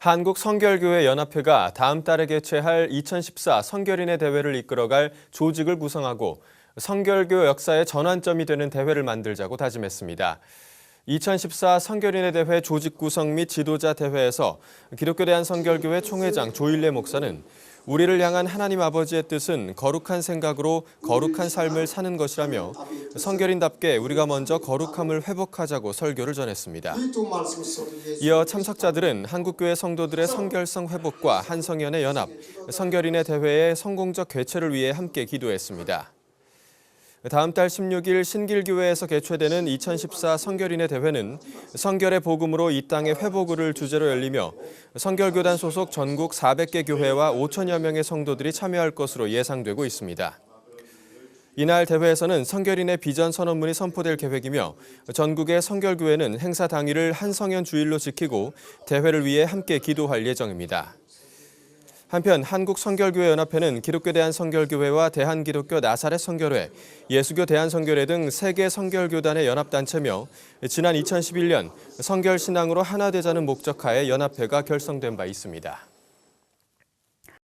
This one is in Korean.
한국 성결교회 연합회가 다음 달에 개최할 2014 성결인의 대회를 이끌어갈 조직을 구성하고 성결교 역사의 전환점이 되는 대회를 만들자고 다짐했습니다. 2014 성결인의 대회 조직 구성 및 지도자 대회에서 기독교 대한 성결교회 총회장 조일래 목사는 우리를 향한 하나님 아버지의 뜻은 거룩한 생각으로 거룩한 삶을 사는 것이라며 성결인답게 우리가 먼저 거룩함을 회복하자고 설교를 전했습니다. 이어 참석자들은 한국교회 성도들의 성결성 회복과 한성연의 연합, 성결인의 대회의 성공적 개최를 위해 함께 기도했습니다. 다음 달 16일 신길교회에서 개최되는 2014 성결인의 대회는 성결의 복음으로 이 땅의 회복을 주제로 열리며 성결교단 소속 전국 400개 교회와 5천여 명의 성도들이 참여할 것으로 예상되고 있습니다. 이날 대회에서는 성결인의 비전 선언문이 선포될 계획이며 전국의 성결교회는 행사 당일을 한성연 주일로 지키고 대회를 위해 함께 기도할 예정입니다. 한편 한국성결교회 연합회는 기독교 대한성결교회와 대한기독교 나사렛 성결회, 예수교 대한성결회 등세개 성결교단의 연합단체며 지난 2011년 성결신앙으로 하나 되자는 목적하에 연합회가 결성된 바 있습니다.